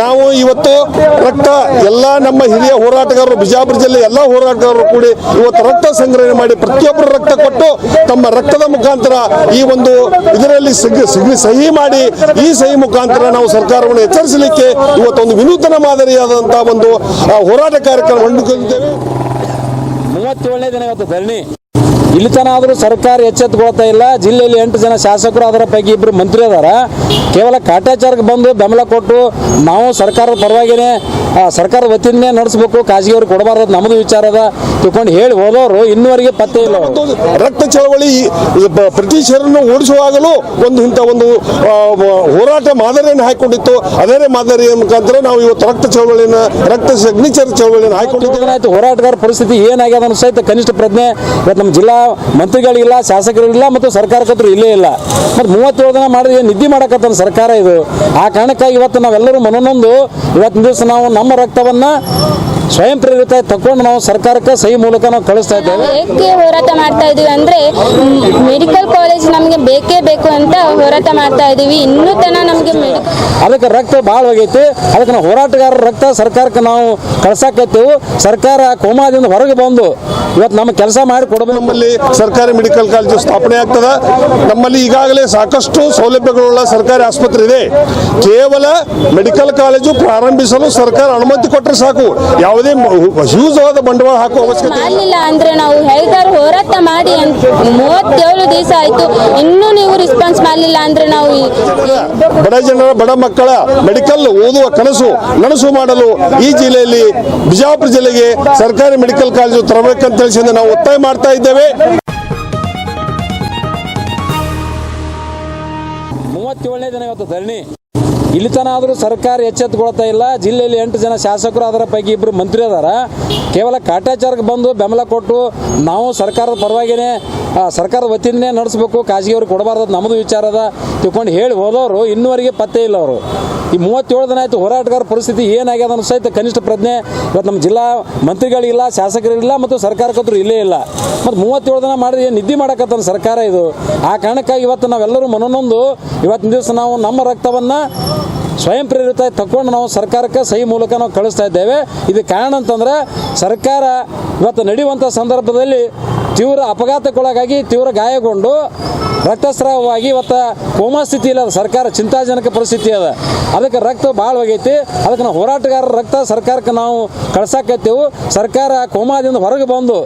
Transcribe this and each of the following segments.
ನಾವು ಇವತ್ತು ರಕ್ತ ಎಲ್ಲ ನಮ್ಮ ಹಿರಿಯ ಹೋರಾಟಗಾರರು, ಬಿಜಾಪುರ ಜಿಲ್ಲೆ ಎಲ್ಲ ಹೋರಾಟಗಾರರು ಕೂಡಿ ಇವತ್ತು ರಕ್ತ ಸಂಗ್ರಹಣೆ ಮಾಡಿ ಪ್ರತಿಯೊಬ್ಬರು ರಕ್ತ ಕೊಟ್ಟು ತಮ್ಮ ರಕ್ತದ ಮುಖಾಂತರ ಈ ಒಂದು ಇದರಲ್ಲಿ ಸಹಿ ಮಾಡಿ ಈ ಸಹಿ ಮುಖಾಂತರ ನಾವು ಸರ್ಕಾರವನ್ನು ಎಚ್ಚರಿಸಲಿಕ್ಕೆ ಇವತ್ತೊಂದು ವಿನೂತನ ಮಾದರಿಯಾದಂತಹ ಒಂದು ಹೋರಾಟ ಕಾರ್ಯಕ್ರಮ ಹೊಂದಿಕೊಂಡಿದ್ದೇವೆ ಮೂವತ್ತೇಳನೇ ದಿನ ಇವತ್ತು ಧರಣಿ. ಇಲ್ಲಿ ತನ ಆದರೂ ಸರ್ಕಾರ ಎಚ್ಚೆತ್ತುಕೊಳ್ತಾ ಇಲ್ಲ. ಜಿಲ್ಲೆಯಲ್ಲಿ ಎಂಟು ಜನ ಶಾಸಕರು, ಅದರ ಪೈಕಿ ಇಬ್ಬರು ಮಂತ್ರಿ ಅದಾರ. ಕೇವಲ ಕಾಟಾಚಾರಕ್ಕೆ ಬಂದು ಬೆಂಬಲ ಕೊಟ್ಟು ನಾವು ಸರ್ಕಾರದ ಪರವಾಗಿನೇ ಸರ್ಕಾರದ ವತಿಯಿಂದನೇ ನಡೆಸಬೇಕು, ಖಾಸಗಿಯವ್ರಿಗೆ ಕೊಡಬಾರ್ದು ನಮ್ಮದು ವಿಚಾರ ತಿಳ್ಕೊಂಡು ಹೇಳಿ ಹೋದವರು ಇನ್ನುವರೆಗೆ ಪತ್ತೆ ಇಲ್ಲ. ರಕ್ತ ಚಳವಳಿ ಬ್ರಿಟಿಷರನ್ನು ಓಡಿಸುವಾಗಲೂ ಒಂದು ಇಂಥ ಒಂದು ಹೋರಾಟ ಮಾದರಿಯನ್ನು ಹಾಕೊಂಡಿತ್ತು ಅದೇ ಮಾದರಿಯ ಮುಖಾಂತರ ನಾವು ಇವತ್ತು ರಕ್ತ ಚಳವಳಿನ ರಕ್ತ ಸಿಗ್ನೇಚರ್ ಚಳವಳಿಯನ್ನು ಹಾಕೊಂಡಿದ್ದೇವೆ ಆಯ್ತು ಹೋರಾಟಗಾರ ಪರಿಸ್ಥಿತಿ ಏನಾಗ್ಯದ ಅನ್ನೋ ಸಹಿತ ಕನಿಷ್ಠ ಪ್ರಜ್ಞೆ. ಇವತ್ತು ನಮ್ಮ ಜಿಲ್ಲಾ ಮಂತ್ರಿಗಳಿಲ್ಲ ಶಾಸಕರಿಲ್ಲ ಮತ್ತು ಸರ್ಕಾರಕ್ಕಂತೂ ಇಲ್ಲೇ ಇಲ್ಲ. ಮತ್ತು ಮೂವತ್ತೇಳು ದಿನ ಮಾಡಿದ್ರೆ ಏನು ನಿದ್ದೆ ಮಾಡಕತ್ತ ಸರ್ಕಾರ ಇದು. ಆ ಕಾರಣಕ್ಕಾಗಿ ಇವತ್ತು ನಾವೆಲ್ಲರೂ ಮನನೊಂದು ಇವತ್ತಿನ ದಿವಸ ನಾವು ನಮ್ಮ ರಕ್ತವನ್ನ ಸ್ವಯಂ ಪ್ರೇರಿತ ತಕೊಂಡು ನಾವು ಸರ್ಕಾರಕ್ಕೆ ಸಹಿ ಮೂಲಕ ನಾವು ಕಳಿಸ್ತಾ ಇದ್ದೇವೆ. ಏಕೆ ಹೋರಾಟ ಮಾಡ್ತಾ ಇದೀವಿ ಅಂದ್ರೆ ಮೆಡಿಕಲ್ ಕಾಲೇಜ್ ನಮಗೆ ಬೇಕೇ ಬೇಕು ಅಂತ ಹೋರಾಟ ಮಾಡ್ತಾ ಇದೀವಿ ಇನ್ನೂ ತನ ನಮಗೆ ಮೆಡಿಕಲ್ ಅದಕ್ಕೆ ರಕ್ತ ಭಾಳ ಹೋಗೈತಿ. ಅದಕ್ಕೆ ನಾವು ಹೋರಾಟಗಾರರ ರಕ್ತ ಸರ್ಕಾರಕ್ಕೆ ನಾವು ಕಳ್ಸಾಕತ್ತೇವು. ಸರ್ಕಾರ ಕೋಮಾದಿಂದ ಹೊರಗೆ ಬಂದು ಇವತ್ತು ನಮ್ಮ ಕೆಲಸ ಮಾಡಿ ಕೊಡಬೇಕು. ನಮ್ಮಲ್ಲಿ ಸರ್ಕಾರಿ ಮೆಡಿಕಲ್ ಕಾಲೇಜು ಸ್ಥಾಪನೆ ಆಗ್ತದ. ನಮ್ಮಲ್ಲಿ ಈಗಾಗಲೇ ಸಾಕಷ್ಟು ಸೌಲಭ್ಯಗಳುಳ್ಳ ಸರ್ಕಾರಿ ಆಸ್ಪತ್ರೆ ಇದೆ ಕೇವಲ ಮೆಡಿಕಲ್ ಕಾಲೇಜು ಪ್ರಾರಂಭಿಸಲು ಸರ್ಕಾರ ಅನುಮತಿ ಕೊಟ್ಟರೆ ಸಾಕು. ಯಾವುದೇ ಹ್ಯೂಸ್ ಆದ ಬಂಡವಾಳ ಹಾಕುವ ಅವಶ್ಯಕತೆ ಇಲ್ಲ. ಮಾಡಲಿಲ್ಲ ಅಂದ್ರೆ ನಾವು ಹೇಳ್ತಾರೆ ಹೋರಾಟ ಮಾಡಿ ಮೂವತ್ತೇಳು ದಿವಸ ಆಯ್ತು. ಇನ್ನೂ ನೀವು ರೆಸ್ಪಾನ್ಸ್ ಮಾಡಲಿಲ್ಲ ಅಂದ್ರೆ ನಾವು ಈ- ಬಡ ಜನರ ಬಡ ಮಕ್ಕಳ ಮೆಡಿಕಲ್ ಓದುವ ಕನಸು ನನಸು ಮಾಡಲು ಈ ಜಿಲ್ಲೆಯಲ್ಲಿ ಬಿಜಾಪುರ ಜಿಲ್ಲೆಗೆ ಸರ್ಕಾರಿ ಮೆಡಿಕಲ್ ಕಾಲೇಜು ತರಬೇಕಂತ ತಿಳಿಸಿ ನಾವು ಒತ್ತಾಯ ಮಾಡ್ತಾ ಇದ್ದೇವೆ. ಮೂವತ್ತೇಳನೇ ದಿನ ಇವತ್ತು ಧರಣಿ. ಇಲ್ಲಿ ತನ ಆದರೂ ಸರ್ಕಾರ ಎಚ್ಚೆತ್ತುಕೊಳ್ತಾ ಇಲ್ಲ. ಜಿಲ್ಲೆಯಲ್ಲಿ ಎಂಟು ಜನ ಶಾಸಕರು, ಅದರ ಪೈಕಿ ಇಬ್ಬರು ಮಂತ್ರಿ ಅದಾರ. ಕೇವಲ ಕಾಟಾಚಾರಕ್ಕೆ ಬಂದು ಬೆಂಬಲ ಕೊಟ್ಟು ನಾವು ಸರ್ಕಾರದ ಪರವಾಗಿನೇ ಸರ್ಕಾರದ ವತಿಯಿಂದನೇ ನಡೆಸಬೇಕು ಖಾಸಗಿಯವ್ರಿಗೆ ಕೊಡಬಾರ್ದು ನಮ್ಮದು ವಿಚಾರ ಅದ. ತಿಳ್ಕೊಂಡು ಹೇಳಿ ಹೋದವರು, ಇನ್ನುವರೆಗೆ ಪತ್ತೆ ಇಲ್ಲ ಅವರು. ಈ ಮೂವತ್ತೇಳು ದಿನ ಆಯ್ತು ಹೋರಾಟಗಾರ ಪರಿಸ್ಥಿತಿ ಏನಾಗ್ಯದ ಅನ್ನೋ ಸಹಿತ ಕನಿಷ್ಠ ಪ್ರಜ್ಞೆ ಇವತ್ತು ನಮ್ಮ ಜಿಲ್ಲಾ ಮಂತ್ರಿಗಳಿಲ್ಲ, ಶಾಸಕರಿಲ್ಲ ಮತ್ತು ಸರ್ಕಾರಕ್ಕಂತೂ ಇಲ್ಲೇ ಇಲ್ಲ. ಮತ್ತು ಮೂವತ್ತೇಳು ದಿನ ಮಾಡಿದ್ರೆ ಏನು ನಿದ್ದೆ ಮಾಡಕತ್ತನ ಸರ್ಕಾರ ಇದು? ಆ ಕಾರಣಕ್ಕಾಗಿ ಇವತ್ತು ನಾವೆಲ್ಲರೂ ಮನನೊಂದು, ಇವತ್ತಿನ ದಿವಸ ನಾವು ನಮ್ಮ ರಕ್ತವನ್ನ ಸ್ವಯಂ ಪ್ರೇರಿತ ತಕೊಂಡು ನಾವು ಸರ್ಕಾರಕ್ಕೆ ಸಹಿ ಮೂಲಕ ನಾವು ಕಳಿಸ್ತಾ ಇದ್ದೇವೆ. ಇದು ಕಾರಣ ಅಂತಂದ್ರೆ ಸರ್ಕಾರ ಇವತ್ತು ನಡೆಯುವಂಥ ಸಂದರ್ಭದಲ್ಲಿ ತೀವ್ರ ಅಪಘಾತಕ್ಕೊಳಗಾಗಿ ತೀವ್ರ ಗಾಯಗೊಂಡು ರಕ್ತಸ್ರಾವವಾಗಿ ಇವತ್ತು ಕೋಮಾ ಸ್ಥಿತಿ ಇಲ್ಲ. ಸರ್ಕಾರ ಚಿಂತಾಜನಕ ಪರಿಸ್ಥಿತಿ ಅದ. ಅದಕ್ಕೆ ರಕ್ತ ಭಾಳ ಹೋಗೈತಿ. ಅದಕ್ಕೆ ನಾವು ಹೋರಾಟಗಾರರ ರಕ್ತ ಸರ್ಕಾರಕ್ಕೆ ನಾವು ಕಳ್ಸಾಕತ್ತೇವು. ಸರ್ಕಾರ ಕೋಮಾದಿಂದ ಹೊರಗೆ ಬಂದು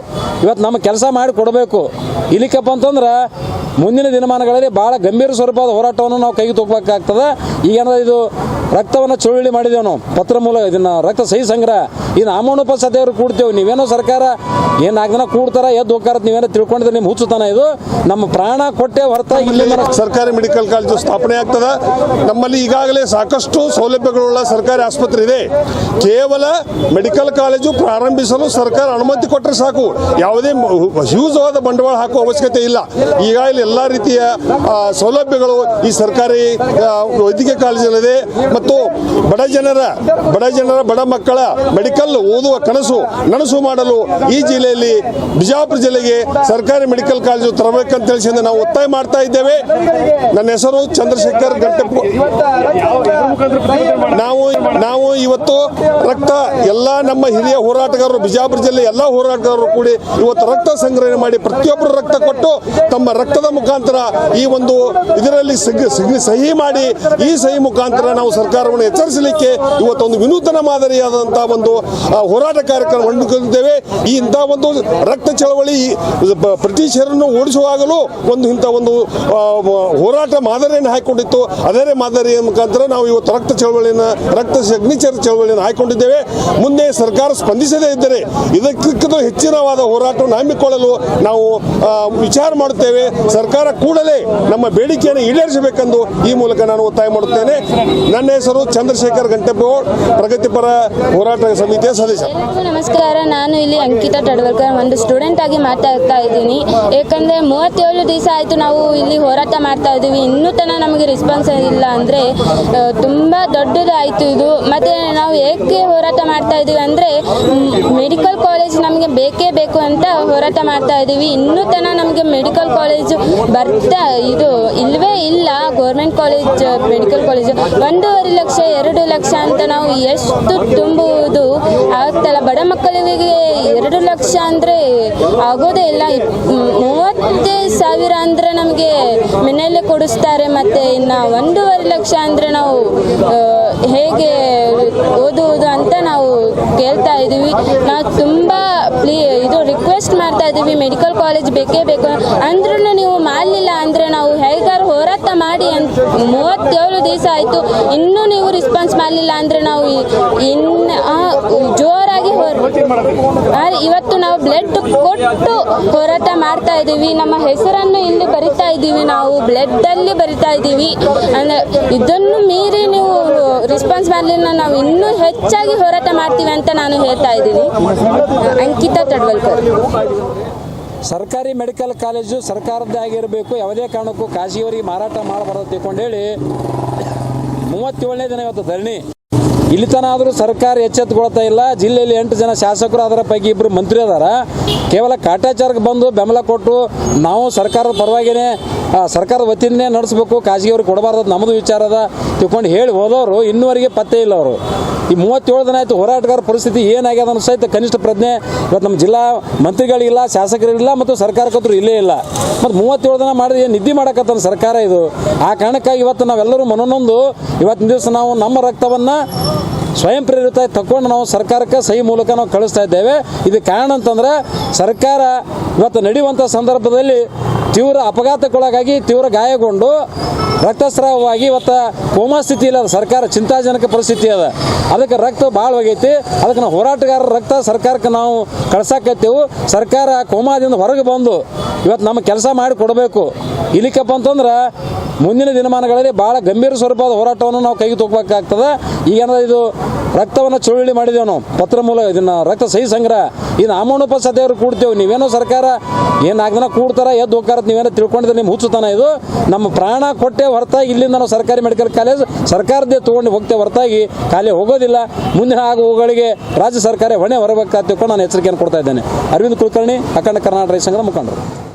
ಇವತ್ತು ನಮ್ಮ ಕೆಲಸ ಮಾಡಿ ಕೊಡಬೇಕು. ಇಲ್ಲಿಕಪ್ಪ ಅಂತಂದ್ರೆ ಮುಂದಿನ ದಿನಮಾನಗಳಲ್ಲಿ ಭಾಳ ಗಂಭೀರ ಸ್ವರೂಪದ ಹೋರಾಟವನ್ನು ನಾವು ಕೈಗೆ ತಗೋಬೇಕಾಗ್ತದೆ ಈಗ ಇದು ರಕ್ತವನ್ನು ಚಳುವಳಿ ಮಾಡಿದ್ದೇವೆ ನಾವು ಪತ್ರ ಮೂಲ ಇದನ್ನ ರಕ್ತ ಸಹಿ ಸಂಗ್ರಹ. ಇನ್ನು ಅಮೌಂಟ್ ಸದ್ಯವ್ರು ಕೂಡ್ತೇವೆ. ನೀವೇನೋ ಸರ್ಕಾರ ಏನು ನಾಲ್ಕು ದಿನ ಕೂಡ್ತಾರ ಎದ್ದು ಹೋಗ್ತಾರ ನೀವೇನೋ ತಿಳ್ಕೊಂಡಿದ್ರೆ ನಿಮ್ಮ ಹುಚ್ಚುತನ ಇದು. ನಮ್ಮ ಪ್ರಾಣ ಕೊಟ್ಟೆ ಹೊರತಾಗಿ ಇಲ್ಲಿ ಸರ್ಕಾರಿ ಮೆಡಿಕಲ್ ಕಾಲೇಜು ಸ್ಥಾಪನೆ ಆಗ್ತದ. ನಮ್ಮಲ್ಲಿ ಈಗಾಗಲೇ ಸಾಕಷ್ಟು ಸೌಲಭ್ಯಗಳುಳ್ಳ ಸರ್ಕಾರಿ ಆಸ್ಪತ್ರೆ ಇದೆ ಕೇವಲ ಮೆಡಿಕಲ್ ಕಾಲೇಜು ಪ್ರಾರಂಭಿಸಲು ಸರ್ಕಾರ ಅನುಮತಿ ಕೊಟ್ಟರೆ ಸಾಕು. ಯಾವುದೇ ಹ್ಯೂಸ್ ಆದ ಬಂಡವಾಳ ಹಾಕುವ ಅವಶ್ಯಕತೆ ಇಲ್ಲ. ಈಗಾಗಲೇ ಎಲ್ಲ ರೀತಿಯ ಸೌಲಭ್ಯಗಳು ಈ ಸರ್ಕಾರಿ ವೈದ್ಯಕೀಯ ಕಾಲೇಜಲ್ಲಿದೆ. ಮತ್ತು ಬಡ ಜನರ ಬಡ ಜನರ, ಬಡ ಮಕ್ಕಳ ಮೆಡಿಕಲ್ ಓದುವ ಕನಸು ನನಸು ಮಾಡಲು ಈ ಜಿಲ್ಲೆಯಲ್ಲಿ ಬಿಜಾಪುರ ಜಿಲ್ಲೆಗೆ ಸರ್ಕಾರಿ ಮೆಡಿಕಲ್ ಕಾಲೇಜು ತರಬೇಕಂತ ತಿಳಿಸಿ ನಾವು ಒತ್ತಾಯ ಮಾಡ್ತಾ ಇದ್ದೇವೆ. ನನ್ನ ಹೆಸರು ಚಂದ್ರಶೇಖರ್ ಗಂಟೆಪ್ಪ. ನಾವು ನಾವು ಇವತ್ತು ರಕ್ತ ಎಲ್ಲ ನಮ್ಮ ಹಿರಿಯ ಹೋರಾಟಗಾರರು, ಬಿಜಾಪುರ ಜಿಲ್ಲೆ ಎಲ್ಲ ಹೋರಾಟಗಾರರು ಕೂಡಿ ಇವತ್ತು ರಕ್ತ ಸಂಗ್ರಹಣೆ ಮಾಡಿ ಪ್ರತಿಯೊಬ್ಬರು ರಕ್ತ ಕೊಟ್ಟು ತಮ್ಮ ರಕ್ತದ ಮುಖಾಂತರ ಈ ಒಂದು ಇದರಲ್ಲಿ ಸಹಿ ಮಾಡಿ ಈ ಸಹಿ ಮುಖಾಂತರ ನಾವು ಸರ್ಕಾರವನ್ನು ಎಚ್ಚರಿಸಲಿಕ್ಕೆ ಇವತ್ತೊಂದು ವಿನೂತನ ಮಾದರಿಯಾದಂತಹ ಒಂದು ಹೋರಾಟ ಕಾರ್ಯಕ್ರಮ ಹಮ್ಮಿಕೊಂಡಿದ್ದೇವೆ. ಈ ಇಂಥ ಒಂದು ರಕ್ತ ಚಳವಳಿ ಬ್ರಿಟಿಷರನ್ನು ಓಡಿಸುವಾಗಲೂ ಒಂದು ಇಂಥ ಒಂದು ಹೋರಾಟ ಮಾದರಿಯನ್ನು ಹಾಕಿಕೊಂಡಿತ್ತು. ಅದೇ ಮಾದರಿಯ ಮುಖಾಂತರ ನಾವು ಇವತ್ತು ರಕ್ತ ಚಳವಳಿಯನ್ನು, ರಕ್ತ ಸಿಗ್ನೇಚರ್ ಚಳವಳಿಯನ್ನು ಹಾಕಿಕೊಂಡಿದ್ದೇವೆ. ಮುಂದೆ ಸರ್ಕಾರ ಸ್ಪಂದಿಸದೇ ಇದ್ದರೆ ಇದಕ್ಕಿಂತ ಹೆಚ್ಚಿನವಾದ ಹೋರಾಟವನ್ನು ಹಮ್ಮಿಕೊಳ್ಳಲು ನಾವು ವಿಚಾರ ಮಾಡುತ್ತೇವೆ. ಸರ್ಕಾರ ಕೂಡಲೇ ನಮ್ಮ ಬೇಡಿಕೆಯನ್ನು ಈಡೇರಿಸಬೇಕೆಂದು ಈ ಮೂಲಕ ನಾನು ಒತ್ತಾಯ ಮಾಡುತ್ತೇನೆ. ನನ್ನ ಹೆಸರು ಚಂದ್ರಶೇಖರ್ ಗಂಟೆಪ್ಪಗೋಳ್ ಪ್ರಗತಿಪರ ಹೋರಾಟ ಸಮಿತಿಯ ಸದಸ್ಯ ನಮಸ್ಕಾರ. ನಾನು ಇಲ್ಲಿ ಅಂಕಿತಾ ಟಡ್ವರ್ಕರ್ ಒಂದು ಸ್ಟೂಡೆಂಟ್ ಆಗಿ ಮಾತಾಡ್ತಾ ಇದ್ದೀನಿ. ಏಕೆಂದರೆ ಮೂವತ್ತೇಳು ದಿವಸ ಆಯಿತು ನಾವು ಇಲ್ಲಿ ಹೋರಾಟ ಮಾಡ್ತಾ ಇದ್ದೀವಿ. ಇನ್ನೂ ತನ ನಮಗೆ ರೆಸ್ಪಾನ್ಸ್ ಇಲ್ಲ ಅಂದರೆ ತುಂಬ ದೊಡ್ಡದಾಯಿತು ಇದು. ಮತ್ತು ನಾವು ಏಕೆ ಹೋರಾಟ ಮಾಡ್ತಾ ಇದ್ದೀವಿ ಅಂದರೆ ಮೆಡಿಕಲ್ ಕಾಲೇಜ್ ನಮಗೆ ಬೇಕೇ ಬೇಕು ಅಂತ ಹೋರಾಟ ಮಾಡ್ತಾ ಇದ್ದೀವಿ. ಇನ್ನೂ ತನ ನಮಗೆ ಮೆಡಿಕಲ್ ಕಾಲೇಜು ಬರ್ತಾ ಇದು ಇಲ್ಲವೇ ಇಲ್ಲ. ಗೌರ್ಮೆಂಟ್ ಕಾಲೇಜ್ ಮೆಡಿಕಲ್ ಕಾಲೇಜ್ ಒಂದು ಒಂದೂವರೆ ಲಕ್ಷ, ಎರಡು ಲಕ್ಷ ಅಂತ ನಾವು ಎಷ್ಟು ತುಂಬುವುದು. ಆಗ್ತಲ್ಲ ಬಡ ಮಕ್ಕಳಿಗೆ ಎರಡು ಲಕ್ಷ ಅಂದರೆ ಆಗೋದೇ ಇಲ್ಲ. ಮೂವತ್ತೇ ಸಾವಿರ ಅಂದರೆ ನಮಗೆ ಮನೆಯಲ್ಲೇ ಕೊಡಿಸ್ತಾರೆ. ಮತ್ತು ಇನ್ನು ಒಂದೂವರೆ ಲಕ್ಷ ಅಂದರೆ ನಾವು ಹೇಗೆ ಓದುವುದು ಅಂತ ನಾವು ಕೇಳ್ತಾ ಇದ್ದೀವಿ. ನಾವು ತುಂಬ ಪ್ಲೀ, ಇದು ರಿಕ್ವೆಸ್ಟ್ ಮಾಡ್ತಾ ಇದ್ದೀವಿ. ಮೆಡಿಕಲ್ ಕಾಲೇಜ್ ಬೇಕೇ ಬೇಕು. ಅಂದ್ರೂ ನೀವು ಮೂವತ್ತೇಳು ದಿವಸ ಆಯಿತು. ಇನ್ನೂ ನೀವು ರೆಸ್ಪಾನ್ಸ್ ಮಾಡಲಿಲ್ಲ ಅಂದರೆ ನಾವು ಇನ್ನ ಜೋರಾಗಿ ಹೊರ ಇವತ್ತು ನಾವು ಬ್ಲಡ್ ಕೊಟ್ಟು ಹೋರಾಟ ಮಾಡ್ತಾ ಇದ್ದೀವಿ. ನಮ್ಮ ಹೆಸರನ್ನು ಇಲ್ಲಿ ಬರಿತಾ ಇದ್ದೀವಿ. ನಾವು ಬ್ಲಡ್ಡಲ್ಲಿ ಬರಿತಾ ಇದ್ದೀವಿ. ಅಂದರೆ ಇದನ್ನು ಮೀರಿ ನೀವು ರೆಸ್ಪಾನ್ಸ್ ಮಾಡಲಿಲ್ಲ. ನಾವು ಇನ್ನೂ ಹೆಚ್ಚಾಗಿ ಹೋರಾಟ ಮಾಡ್ತೀವಿ ಅಂತ ನಾನು ಹೇಳ್ತಾ ಇದ್ದೀನಿ. ಅಂಕಿತಾ ತಡ್ವಲ್ಕರ್. ಸರ್ಕಾರಿ ಮೆಡಿಕಲ್ ಕಾಲೇಜು ಸರ್ಕಾರದ್ದೇ ಆಗಿರಬೇಕು, ಯಾವುದೇ ಕಾರಣಕ್ಕೂ ಖಾಸಗಿಯವರಿಗೆ ಮಾರಾಟ ಮಾಡಬಾರದು ತಿಳ್ಕೊಂಡೇಳಿ ಮೂವತ್ತೇಳನೇ ದಿನ ಇವತ್ತು ಧರಣಿ. ಇಲ್ಲಿ ತನ ಆದರೂ ಸರ್ಕಾರ ಎಚ್ಚೆತ್ತುಕೊಳ್ತಾ ಇಲ್ಲ. ಜಿಲ್ಲೆಯಲ್ಲಿ ಎಂಟು ಜನ ಶಾಸಕರು, ಅದರ ಪೈಕಿ ಇಬ್ಬರು ಮಂತ್ರಿ ಅದಾರ. ಕೇವಲ ಕಾಟಾಚಾರಕ್ಕೆ ಬಂದು ಬೆಂಬಲ ಕೊಟ್ಟು ನಾವು ಸರ್ಕಾರದ ಪರವಾಗಿನೇ ಸರ್ಕಾರದ ವತಿಯಿಂದನೇ ನಡೆಸಬೇಕು, ಖಾಸಗಿಯವ್ರಿಗೆ ಕೊಡಬಾರ್ದು ನಮ್ಮದು ವಿಚಾರದ ತಿಳ್ಕೊಂಡು ಹೇಳಿ ಹೋದವರು, ಇನ್ನುವರೆಗೆ ಪತ್ತೆ ಇಲ್ಲ ಅವರು. ಈ ಮೂವತ್ತೇಳು ದಿನ ಆಯ್ತು ಹೋರಾಟಗಾರ ಪರಿಸ್ಥಿತಿ ಏನಾಗ್ಯದ ಅನ್ನೋ ಸಹಿತ ಕನಿಷ್ಠ ಪ್ರಜ್ಞೆ ಇವತ್ತು ನಮ್ಮ ಜಿಲ್ಲಾ ಮಂತ್ರಿಗಳಿಲ್ಲ ಶಾಸಕರಿಲ್ಲ ಮತ್ತು ಸರ್ಕಾರಕ್ಕಂತೂ ಇಲ್ಲೇ ಇಲ್ಲ. ಮತ್ತು ಮೂವತ್ತೇಳು ದಿನ ಮಾಡಿದ ಏನು ನಿದ್ದೆ ಮಾಡಕತ್ತಾನ ಸರ್ಕಾರ ಇದು? ಆ ಕಾರಣಕ್ಕಾಗಿ ಇವತ್ತು ನಾವೆಲ್ಲರೂ ಮನನೊಂದು, ಇವತ್ತಿನ ದಿವಸ ನಾವು ನಮ್ಮ ರಕ್ತವನ್ನು ಸ್ವಯಂ ಪ್ರೇರಿತ ತಕ್ಕೊಂಡು ನಾವು ಸರ್ಕಾರಕ್ಕೆ ಸಹಿ ಮೂಲಕ ನಾವು ಕಳಿಸ್ತಾ ಇದ್ದೇವೆ. ಇದು ಕಾರಣ ಅಂತಂದ್ರೆ ಸರ್ಕಾರ ಇವತ್ತು ನಡೆಯುವಂಥ ಸಂದರ್ಭದಲ್ಲಿ ತೀವ್ರ ಅಪಘಾತಕ್ಕೊಳಗಾಗಿ ತೀವ್ರ ಗಾಯಗೊಂಡು ರಕ್ತಸ್ರಾವವಾಗಿ ಇವತ್ತು ಕೋಮಾ ಸ್ಥಿತಿ ಇಲ್ಲ ಸರ್ಕಾರ ಚಿಂತಾಜನಕ ಪರಿಸ್ಥಿತಿ ಅದ. ಅದಕ್ಕೆ ರಕ್ತ ಭಾಳ ಹೋಗೈತಿ ಅದಕ್ಕೆ ನಾವು ಹೋರಾಟಗಾರರ ರಕ್ತ ಸರ್ಕಾರಕ್ಕೆ ನಾವು ಕಳ್ಸಾಕತ್ತೇವು. ಸರ್ಕಾರ ಕೋಮಾದಿಂದ ಹೊರಗೆ ಬಂದು ಇವತ್ತು ನಮ್ಮ ಕೆಲಸ ಮಾಡಿ ಕೊಡಬೇಕು. ಇಲ್ಲಿಕಪ್ಪ ಅಂತಂದ್ರೆ ಮುಂದಿನ ದಿನಮಾನಗಳಲ್ಲಿ ಭಾಳ ಗಂಭೀರ ಸ್ವರೂಪದ ಹೋರಾಟವನ್ನು ನಾವು ಕೈಗೆ ತಗೋಬೇಕಾಗ್ತದೆ. ಈಗೇನಾದ್ರೆ ಇದು ರಕ್ತವನ್ನು ಚಳುವಳಿ ಮಾಡಿದ್ದೇವೆ ನಾವು ಪತ್ರ ಮೂಲ ಇದನ್ನ ರಕ್ತ ಸಹಿ ಸಂಗ್ರಹ. ಇನ್ನು ಅಮೌಂಟ್ ದೇವರು ಕೂಡ್ತೇವೆ. ನೀವೇನೋ ಸರ್ಕಾರ ಏನು ನಾಲ್ಕು ದಿನ ಕೂಡ್ತಾರ, ಎದ್ದು ಹೋಗ್ತಾರ ನೀವೇನೋ ತಿಳ್ಕೊಂಡಿದ್ರೆ ನಿಮ್ಮ ಹುಚ್ಚುತನ ಇದು. ನಮ್ಮ ಪ್ರಾಣ ಕೊಟ್ಟೆ ಹೊರತಾಗಿ ಇಲ್ಲಿಂದ ನಾವು ಸರ್ಕಾರಿ ಮೆಡಿಕಲ್ ಕಾಲೇಜ್ ಸರ್ಕಾರದೇ ತೊಗೊಂಡು ಹೋಗ್ತೇವೆ ಹೊರತಾಗಿ. ಖಾಲಿ ಹೋಗೋದಿಲ್ಲ. ಮುಂದಿನ ಆಗುಗಳಿಗೆ ರಾಜ್ಯ ಸರ್ಕಾರ ಹೊಣೆ ಹೊರಬೇಕಾದ ತಿಳ್ಕೊಂಡು ನಾನು ಎಚ್ಚರಿಕೆಯನ್ನು ಕೊಡ್ತಾ ಇದ್ದೇನೆ. ಅರವಿಂದ್ ಕುಲಕರ್ಣಿ, ಅಖಂಡ ಕರ್ನಾಟಕ ರೈತ ಸಂಘದ ಮುಖಂಡರು.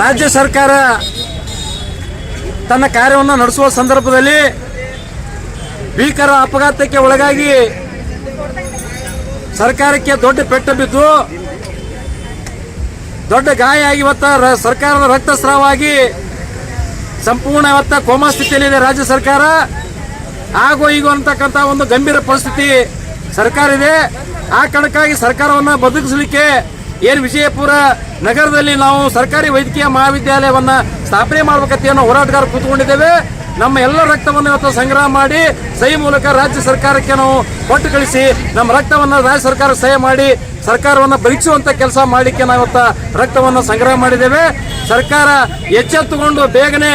ರಾಜ್ಯ ಸರ್ಕಾರ ತನ್ನ ಕಾರ್ಯವನ್ನು ನಡೆಸುವ ಸಂದರ್ಭದಲ್ಲಿ ಭೀಕರ ಅಪಘಾತಕ್ಕೆ ಒಳಗಾಗಿ ಸರ್ಕಾರಕ್ಕೆ ದೊಡ್ಡ ಪೆಟ್ಟು ಬಿದ್ದು ದೊಡ್ಡ ಗಾಯ ಆಗಿ ಇವತ್ತ ಸರ್ಕಾರದ ರಕ್ತಸ್ರಾವ ಆಗಿ ಸಂಪೂರ್ಣ ಇವತ್ತ ಕೋಮಾ ಸ್ಥಿತಿಯಲ್ಲಿದೆ ರಾಜ್ಯ ಸರ್ಕಾರ. ಆಗೋ ಈಗೋ ಅಂತಕ್ಕಂಥ ಒಂದು ಗಂಭೀರ ಪರಿಸ್ಥಿತಿ ಸರ್ಕಾರ ಇದೆ ಆ ಕಾರಣಕ್ಕಾಗಿ ಸರ್ಕಾರವನ್ನು ಬದುಕಿಸಲಿಕ್ಕೆ ಏನು ವಿಜಯಪುರ ನಗರದಲ್ಲಿ ನಾವು ಸರ್ಕಾರಿ ವೈದ್ಯಕೀಯ ಮಹಾವಿದ್ಯಾಲಯವನ್ನು ಸ್ಥಾಪನೆ ಮಾಡ್ಬೇಕಂತ ಅನ್ನೋ ಹೋರಾಟಗಾರ ಕೂತ್ಕೊಂಡಿದ್ದೇವೆ. ನಮ್ಮ ಎಲ್ಲ ರಕ್ತವನ್ನು ಇವತ್ತು ಸಂಗ್ರಹ ಮಾಡಿ, ಸಹಿ ಮೂಲಕ ರಾಜ್ಯ ಸರ್ಕಾರಕ್ಕೆ ನಾವು ಕೊಟ್ಟು ಕಳಿಸಿ, ನಮ್ಮ ರಕ್ತವನ್ನು ರಾಜ್ಯ ಸರ್ಕಾರ ಸಹಿ ಮಾಡಿ, ಸರ್ಕಾರವನ್ನು ಭರಿಸುವಂಥ ಕೆಲಸ ಮಾಡಲಿಕ್ಕೆ ನಾವು ಇವತ್ತು ರಕ್ತವನ್ನು ಸಂಗ್ರಹ ಮಾಡಿದ್ದೇವೆ. ಸರ್ಕಾರ ಎಚ್ಚೆತ್ತುಕೊಂಡು ಬೇಗನೆ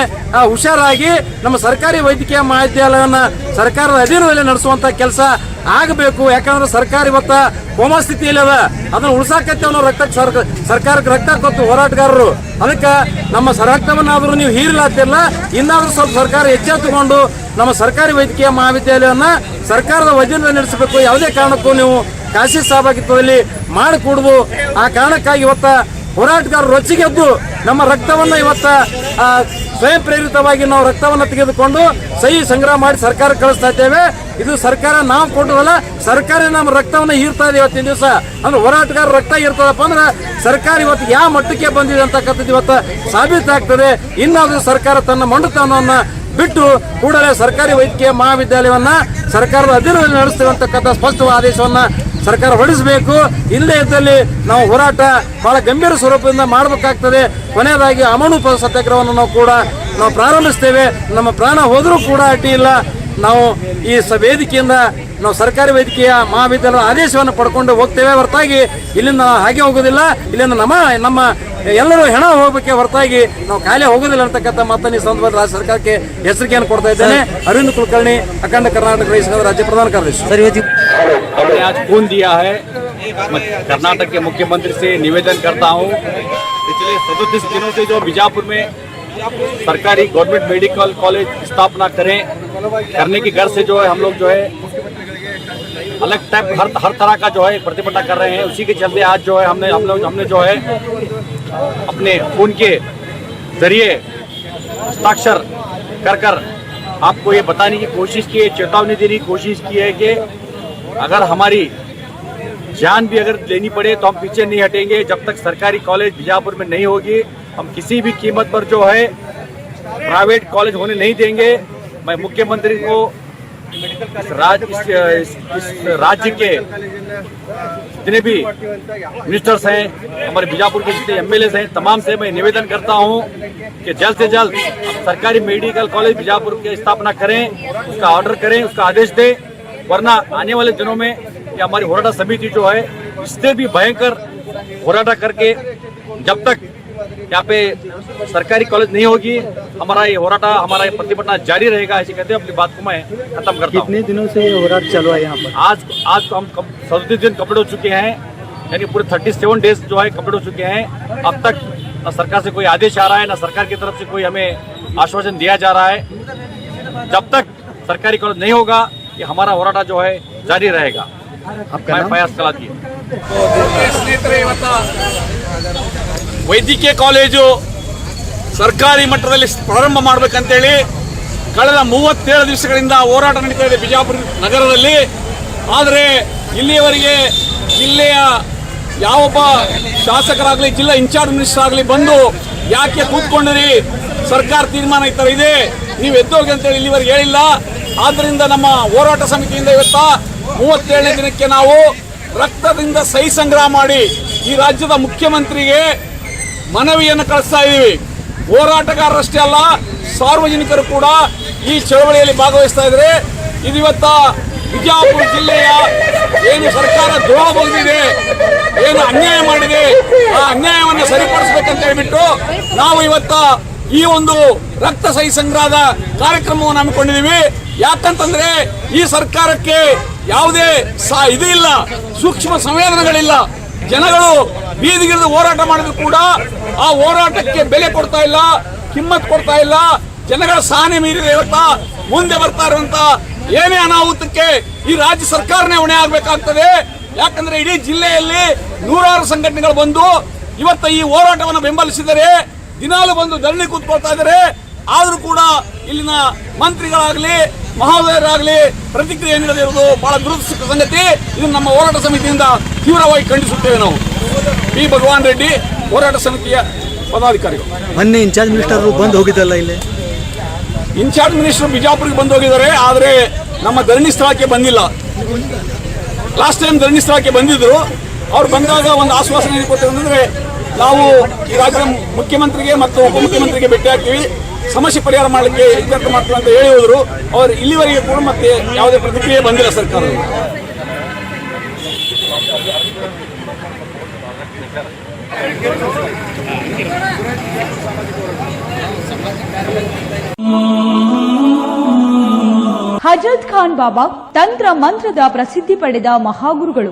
ಹುಷಾರಾಗಿ ನಮ್ಮ ಸರ್ಕಾರಿ ವೈದ್ಯಕೀಯ ಮಹಾವಿದ್ಯಾಲಯವನ್ನು ಸರ್ಕಾರದ ಅಧೀನದಲ್ಲಿ ನಡೆಸುವಂಥ ಕೆಲಸ ಆಗಬೇಕು, ಯಾಕಂದ್ರೆ ಸರ್ಕಾರ ಇವತ್ತ ಕೋಮಾ ಸ್ಥಿತಿಯಲ್ಲಿ ಅದ. ಅದನ್ನ ಉಳ್ಸಾಕತ್ತೆ ಅನ್ನೋ ರಕ್ತ ಸರ್ಕ- ಸರ್ಕಾರಕ್ಕೆ ರಕ್ತ ಕೊತ್ತು ಹೋರಾಟಗಾರರು. ಅದಕ್ಕೆ ನಮ್ಮ ಸರಕ್ತವನ್ನಾದರೂ ನೀವು ಹೀರಲಾತಿಲ್ಲ ಇನ್ನಾದರೂ ಸ್ವಲ್ಪ ಸರ್ಕಾರ ಎಚ್ಚೆತ್ತುಕೊಂಡು ನಮ್ಮ ಸರ್ಕಾರಿ ವೈದ್ಯಕೀಯ ಮಹಾವಿದ್ಯಾಲಯವನ್ನ ಸರ್ಕಾರದ ವಜನ ನಡೆಸಬೇಕು. ಯಾವುದೇ ಕಾರಣಕ್ಕೂ ನೀವು ಖಾಸಗಿ ಸಹಭಾಗಿತ್ವದಲ್ಲಿ ಮಾಡಿಕೊಡುದು ಆ ಕಾರಣಕ್ಕಾಗಿ ಇವತ್ತ ಹೋರಾಟಗಾರರು ರೊಚ್ಚಿಗೆದ್ದು ನಮ್ಮ ರಕ್ತವನ್ನ ಇವತ್ತ ಸ್ವಯಂ ಪ್ರೇರಿತವಾಗಿ ನಾವು ರಕ್ತವನ್ನು ತೆಗೆದುಕೊಂಡು ಸಹಿ ಸಂಗ್ರಹ ಮಾಡಿ ಸರ್ಕಾರಕ್ಕೆ ಕಳಿಸ್ತಾ ಇದ್ದೇವೆ. ಇದು ಸರ್ಕಾರ ನಾವು ಕೊಟ್ಟದಲ್ಲ, ಸರ್ಕಾರ ನಮ್ಮ ರಕ್ತವನ್ನ ಹೀರ್ತಾ ಇದೆ ಇವತ್ತಿನ ದಿವಸ. ಅಂದ್ರೆ ಹೋರಾಟಗಾರ ರಕ್ತ ಇರ್ತದಪ್ಪ ಅಂದ್ರೆ ಸರ್ಕಾರ ಇವತ್ತು ಯಾವ ಮಟ್ಟಕ್ಕೆ ಬಂದಿದೆ ಅಂತಕ್ಕಂಥದ್ದು ಇವತ್ತು ಸಾಬೀತಾಗ್ತದೆ. ಇನ್ನಾದರೂ ಸರ್ಕಾರ ತನ್ನ ಮಂಡುತನವನ್ನ ಬಿಟ್ಟು ಕೂಡಲೇ ಸರ್ಕಾರಿ ವೈದ್ಯಕೀಯ ಮಹಾವಿದ್ಯಾಲಯವನ್ನ ಸರ್ಕಾರದ ಅಧೀನದಲ್ಲಿ ನಡೆಸ್ತಿರುವಂತಕ್ಕಂಥ ಸ್ಪಷ್ಟ ಆದೇಶವನ್ನ ಸರ್ಕಾರ ಹೊರಡಿಸಬೇಕು. ಇಲ್ಲದೇ ಇದ್ದಲ್ಲಿ ನಾವು ಹೋರಾಟ ಬಹಳ ಗಂಭೀರ ಸ್ವರೂಪದಿಂದ ಮಾಡಬೇಕಾಗ್ತದೆ. ಕೊನೆಯದಾಗಿ ಅಮಣು ಸತ್ಯಾಗ್ರಹವನ್ನು ನಾವು ಕೂಡ ನಾವು ಪ್ರಾರಂಭಿಸ್ತೇವೆ. ನಮ್ಮ ಪ್ರಾಣ ಹೋದರೂ ಕೂಡ ಅಡ್ಡಿ ಇಲ್ಲ. ನಾವು ಈ ಸ ವೇದಿಕೆಯಿಂದ ನಾವು ಸರ್ಕಾರಿ ವೈದ್ಯಕೀಯ ಮಹಾವಿದ್ಯಾಲಯದ ಆದೇಶವನ್ನು ಪಡ್ಕೊಂಡು ಹೋಗ್ತೇವೆ ಹೊರತಾಗಿ ಇಲ್ಲಿಂದ ನಾವು ಹಾಗೆ ಹೋಗೋದಿಲ್ಲ ಇಲ್ಲಿಂದ ನಮ್ಮ ನಮ್ಮ ಎಲ್ಲರೂ ಹೆಣ ಹೋಗ್ಬೇಕೆ ಹೊರತಾಗಿ ನಾವು ಖಾಲಿ ಹೋಗೋದಿಲ್ಲ ಅಂತಕ್ಕಂಥ ಮಾತನ್ನು ಈ ಸಂದರ್ಭದಲ್ಲಿ ರಾಜ್ಯ ಸರ್ಕಾರಕ್ಕೆ ಎಚ್ಚರಿಕೆಯನ್ನು ಕೊಡ್ತಾ ಇದ್ದೇನೆ ಅರವಿಂದ್ ಕುಲಕರ್ಣಿ ಅಖಂಡ ಕರ್ನಾಟಕ ರೈತ ಸಂಘದ ರಾಜ್ಯ ಪ್ರಧಾನ ಕಾರ್ಯದರ್ಶಿ हमने आज खून दिया है मैं कर्नाटक के मुख्यमंत्री से निवेदन करता हूँ पिछले सैंतीस दिनों से जो बीजापुर में सरकारी गवर्नमेंट मेडिकल कॉलेज स्थापना करें। करने की घर से जो है हम लोग जो है अलग टाइप हर हर तरह का जो है प्रतिभटना कर रहे हैं। उसी के चलते आज जो है हमने, हम लोग, हमने जो है अपने खून के ज़रिए हस्ताक्षर कर कर आपको ये बताने की कोशिश की है, चेतावनी देने की कोशिश की है कि अगर हमारी जान भी अगर लेनी पड़े तो हम पीछे नहीं हटेंगे। जब तक सरकारी कॉलेज बीजापुर में नहीं होगी हम किसी भी कीमत पर जो है प्राइवेट कॉलेज होने नहीं देंगे। मैं मुख्यमंत्री को इस राज इस, इस, इस राज्य के जितने भी मिनिस्टर्स हैं हमारे बीजापुर के जितने एमएलए हैं तमाम से मैं निवेदन करता हूँ कि जल्द से जल्द सरकारी मेडिकल कॉलेज बीजापुर की स्थापना करें उसका ऑर्डर करें उसका आदेश दें वरना आने वाले दिनों में ये हमारी होराटा समिति जो है इससे भी भयंकर होराटा करके जब तक यहाँ पे सरकारी कॉलेज नहीं होगी। हमारा ये होराटा हमारा ये प्रतिभा जारी रहेगा ऐसे कहते हैं। अपनी बात को मैं खत्म करता हूँ। कितने दिनों से होराट चल रहा है यहाँ पर? आज आज तो हम सदी दिन कपड़े हो चुके हैं यानी पूरे थर्टी सेवन डेज़ जो है कपड़े हो चुके हैं। अब तक न सरकार से कोई आदेश आ रहा है न सरकार की तरफ़ से कोई हमें आश्वासन दिया जा रहा है। जब तक सरकारी कॉलेज नहीं होगा ये हमारा होराटा जो है जारी रहेगा। आपका प्रयास कला दिए ವೈದ್ಯಕೀಯ ಕಾಲೇಜು ಸರ್ಕಾರಿ ಮಟ್ಟದಲ್ಲಿ ಪ್ರಾರಂಭ ಮಾಡಬೇಕಂತೇಳಿ ಕಳೆದ ಮೂವತ್ತೇಳು ದಿವಸಗಳಿಂದ ಹೋರಾಟ ನಡೀತಾ ಇದೆ ಬಿಜಾಪುರ ನಗರದಲ್ಲಿ. ಆದರೆ ಇಲ್ಲಿಯವರೆಗೆ ಜಿಲ್ಲೆಯ ಯಾವೊಬ್ಬ ಶಾಸಕರಾಗಲಿ, ಜಿಲ್ಲಾ ಇನ್ಚಾರ್ಜ್ ಮಿನಿಸ್ಟರ್ ಆಗಲಿ ಬಂದು ಯಾಕೆ ಕೂತ್ಕೊಂಡಿರಿ? ಸರ್ಕಾರ ತೀರ್ಮಾನ ಈ ಥರ ಇದೆ, ನೀವು ಎದ್ದೋಗಿ ಅಂತೇಳಿ ಇಲ್ಲಿವರೆಗೆ ಹೇಳಿಲ್ಲ. ಆದ್ದರಿಂದ ನಮ್ಮ ಹೋರಾಟ ಸಮಿತಿಯಿಂದ ಇವತ್ತ ಮೂವತ್ತೇಳನೇ ದಿನಕ್ಕೆ ನಾವು ರಕ್ತದಿಂದ ಸಹಿ ಸಂಗ್ರಹ ಮಾಡಿ ಈ ರಾಜ್ಯದ ಮುಖ್ಯಮಂತ್ರಿಗೆ ಮನವಿಯನ್ನು ಕಳಿಸ್ತಾ ಇದ್ದೀವಿ. ಹೋರಾಟಗಾರರಷ್ಟೇ ಅಲ್ಲ, ಸಾರ್ವಜನಿಕರು ಕೂಡ ಈ ಚಳವಳಿಯಲ್ಲಿ ಭಾಗವಹಿಸ್ತಾ ಇದ್ದಾರೆ. ಇದು ಇವತ್ತ ಬಿಜಾಪುರ ಜಿಲ್ಲೆಯ ಏನು ಸರ್ಕಾರ ದ್ರೋಹ ಬಂದಿದೆ ಏನು ಅನ್ಯಾಯ ಮಾಡಿದೆ, ಆ ಅನ್ಯಾಯವನ್ನು ಸರಿಪಡಿಸಬೇಕಂತ ಹೇಳಿಬಿಟ್ಟು ನಾವು ಇವತ್ತ ಈ ಒಂದು ರಕ್ತ ಸಹಿ ಸಂಗ್ರಹದ ಕಾರ್ಯಕ್ರಮವನ್ನು ಹಮ್ಮಿಕೊಂಡಿದ್ದೀವಿ. ಯಾಕಂತಂದ್ರೆ ಈ ಸರ್ಕಾರಕ್ಕೆ ಯಾವುದೇ ಸಾ ಇದು ಇಲ್ಲ, ಸೂಕ್ಷ್ಮ ಸಂವೇದನೆಗಳಿಲ್ಲ. ಜನಗಳು ಬೀದಿಗಿಳಿದು ಹೋರಾಟ ಮಾಡಿದ್ರು ಕೂಡ ಆ ಹೋರಾಟಕ್ಕೆ ಬೆಲೆ ಕೊಡ್ತಾ ಇಲ್ಲ, ಕಿಮ್ಮತ್ ಕೊಡ್ತಾ ಇಲ್ಲ. ಜನಗಳ ಸಹನೆ ಮೀರಿದೆ ಇವತ್ತಾ ಮುಂದೆ ಬರ್ತಾ ಇರುವಂತ ಏನೇ ಅನಾಹುತಕ್ಕೆ ಈ ರಾಜ್ಯ ಸರ್ಕಾರನೇ ಹೊಣೆ ಆಗ್ಬೇಕಾಗ್ತದೆ. ಯಾಕಂದ್ರೆ ಇಡೀ ಜಿಲ್ಲೆಯಲ್ಲಿ ನೂರಾರು ಸಂಘಟನೆಗಳು ಬಂದು ಇವತ್ತ ಈ ಹೋರಾಟವನ್ನು ಬೆಂಬಲಿಸಿದರೆ, ದಿನಾಲು ಬಂದು ಧರಣಿ ಕೂತ್ಕೊಳ್ತಾ ಇದ್ದಾರೆ. ಆದರೂ ಕೂಡ ಇಲ್ಲಿನ ಮಂತ್ರಿಗಳಾಗ್ಲಿ ಮಹೋದಯರಾಗ್ಲಿ ಪ್ರತಿಕ್ರಿಯೆ ನೀಡದಿರುವುದು ಬಹಳ ದುರದೃಷ್ಟ ಸಂಗತಿ. ಇದನ್ನು ನಮ್ಮ ಹೋರಾಟ ಸಮಿತಿಯಿಂದ ತೀವ್ರವಾಗಿ ಖಂಡಿಸುತ್ತೇವೆ ನಾವು. ಪಿ ಭಗವಾನ್ ರೆಡ್ಡಿ ಹೋರಾಟ ಸಮಿತಿಯ ಪದಾಧಿಕಾರಿಗಳು. ಮೊನ್ನೆ ಇನ್ಚಾರ್ಜ್ ಮಿನಿಸ್ಟರ್ ಬಂದು ಹೋಗಿದ್ದಲ್ಲ ಇಲ್ಲಿ? ಇನ್ಚಾರ್ಜ್ ಮಿನಿಸ್ಟರ್ ಬಿಜಾಪುರಿಗೆ ಬಂದು ಹೋಗಿದ್ದಾರೆ ಆದರೆ ನಮ್ಮ ಧರಣಿ ಸ್ಥಳಕ್ಕೆ ಬಂದಿಲ್ಲ. ಲಾಸ್ಟ್ ಟೈಮ್ ಧರಣಿ ಸ್ಥಳಕ್ಕೆ ಬಂದಿದ್ದರು ಅವ್ರು ಬಂದಾಗ ಒಂದು ಆಶ್ವಾಸನೆ ಕೊಟ್ಟಿದ್ರು ಅಂದ್ರೆ ನಾವು ಈ ರಾಜ್ಯದ ಮುಖ್ಯಮಂತ್ರಿಗೆ ಮತ್ತು ಉಪಮುಖ್ಯಮಂತ್ರಿಗೆ ಭೇಟಿ ಆಗ್ತೀವಿ. ಸಮಸ್ಯೆ ಪರಿಹಾರ ಮಾಡಲಿಕ್ಕೆ ಇತ್ಯರ್ಥ ಮಾಡ್ತಾರೆ ಅಂತ ಹೇಳಿ ಹೋದರು. ಅವರು ಇಲ್ಲಿವರೆಗೆ ಕೂಡ ಮತ್ತೆ ಯಾವುದೇ ಪ್ರತಿಕ್ರಿಯೆ ಬಂದಿಲ್ಲ ಸರ್ಕಾರ ಹಜರತ್ ಖಾನ್ ಬಾಬಾ ತಂತ್ರ ಮಂತ್ರದ ಪ್ರಸಿದ್ಧಿ ಪಡೆದ ಮಹಾಗುರುಗಳು.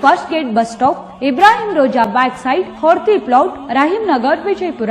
first gate bus stop Ibrahim Roza back side Horti plot Rahim Nagar Vijayapura